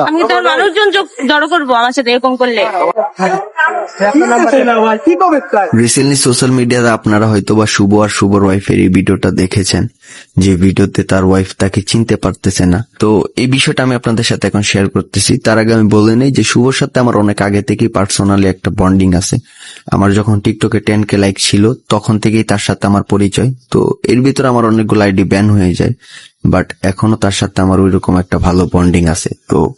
সমস্যা আমি তার মানুষজন যোগ- জড়ো করব আমার সাথে এরকম করলে। রিসেন্টলি সোশ্যাল মিডিয়াতে আপনারা হয়তো বা শুভ আর শুভর ওয়াইফের এই ভিডিওটা দেখেছেন যে ভিডিওতে তার ওয়াইফ তাকে চিনতে পারতেছে না। তো এই বিষয়টা আমি আপনাদের সাথে এখন শেয়ার করতেছি। তার আগে আমি বলে নেই যে শুভর সাথে আমার অনেক আগে থেকেই পার্সোনালি একটা বন্ডিং আছে। আমার যখন টিকটকে টেন কে লাইক ছিল তখন থেকেই তার সাথে আমার পরিচয়। তো এর ভিতরে আমার অনেকগুলো আইডি ব্যান হয়ে যায়। বাট এখনও তার সাথে আমার ওইরকম একটা ভালো বন্ডিং আছে। তো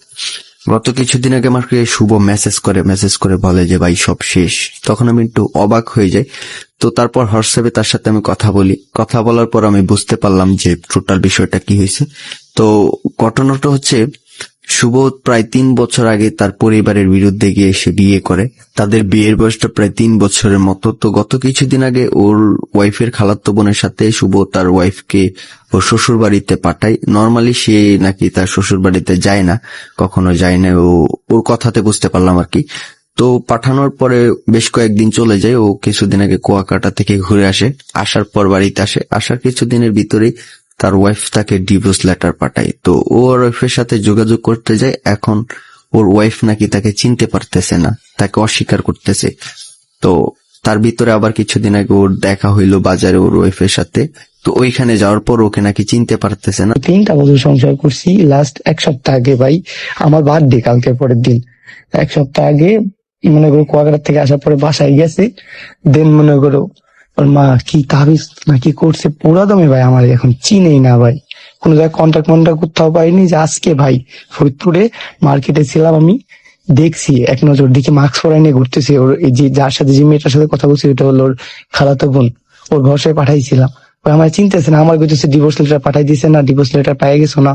গত কিছুদিন আগে আমাকে শুভ মেসেজ করে মেসেজ করে বলে যে, ভাই, সব শেষ। তখন আমি একটু অবাক হয়ে যাই। তো তারপর হোয়াটসঅ্যাপে তার সাথে আমি কথা বলি। কথা বলার পর আমি বুঝতে পারলাম যে টোটাল বিষয়টা কি হয়েছে। তো ঘটনাটা হচ্ছে শুভ প্রায় তিন বছর আগে তার পরিবারের বিরুদ্ধে গিয়ে সে বিয়ে করে। তাদের বিয়ের বয়সটা প্রায় তিন বছরের মতো। তো গত কিছুদিন আগে ওর ওয়াইফের খালাত্তো বোনের সাথে শুভ তার ওয়াইফকে ওর শ্বশুর বাড়িতে পাঠায়। নর্মালি সে নাকি তার শ্বশুর বাড়িতে যায় না, কখনো যায় না। ও, ওর কথাতে বুঝতে পারলাম আর কি। তো পাঠানোর পরে বেশ কয়েকদিন চলে যায়। ও কিছুদিন আগে কুয়াকাটা থেকে ঘুরে আসে, আসার পর বাড়িতে আসে। আসার কিছুদিনের ভিতরেই তার ওয়াইফ তাকে ডিভোর্স লেটার পাঠায়। তো ও ওর ওয়াইফের সাথে যোগাযোগ করতে যায়, এখন ওর ওয়াইফ নাকি তাকে চিনতে পারতেছে না, তাকে অস্বীকার করতেছে। তো তার ভিতরে আবার কিছুদিন আগে ওর দেখা হইল বাজারে ওর ওয়াইফের সাথে। তো ওইখানে যাওয়ার পর ওকে নাকি চিনতে পারতেছে না। তিনটা বছর সংসার করছি লাস্ট এক সপ্তাহ আগে ভাই, আমার বার্থডে কালকে পরের দিন। এক সপ্তাহ আগে মনে করো কুয়াকাটা থেকে আসার পরে বাসায় গেছে দেন মনে করো ওর মা, কি তাবিজ না কি করছে? পুরা দমে ভাই আমার, এখন চিনেই না ভাই। কোনো জায়গায় কন্ট্যাক্ট মন্ট্যাক্ট কোথাও পাইনি যে আজকে ভাই ফরিদপুরে মার্কেটে ছিলাম আমি, দেখছি, এক নজর দিকে মাস্ক পরাই নিয়ে ঘুরতেছি। ওর এই যে, যার সাথে যে মেয়েটার সাথে কথা বলছি ওটা হলো ওর খালাতো বোন। ওর ভরসায় পাঠাইছিলাম। আমার চিনতেছে না, আমার কইতেছে ডিভোর্স লেটার পাঠাই দিছে না ডিভোর্স লেটার পাই গেছো না।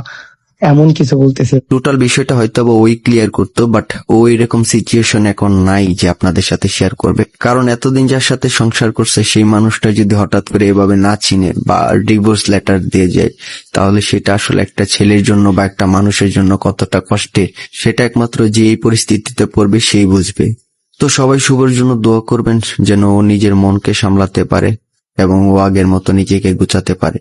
এমন কিছু বলতেছে। টোটাল বিষয়টা হয়তো ওই ক্লিয়ার করতো বাট ও এরকম সিচুয়েশন এখন নাই যে আপনাদের সাথে শেয়ার করবে। কারণ এতদিন যার সাথে সংসার করছে, সেই মানুষটা যদি হঠাৎ করে এভাবে না চিনে বা ডিভোর্স লেটার দিয়ে যায়, তাহলে সেটা আসলে একটা ছেলের জন্য বা একটা মানুষের জন্য কতটা কষ্টের সেটা একমাত্র যে এই পরিস্থিতিতে পড়বে সেই বুঝবে। তো সবাই শুভর জন্য দোয়া করবেন যেন ও নিজের মনকে সামলাতে পারে এবং ও আগের মতো নিজেকে গুছাতে পারে।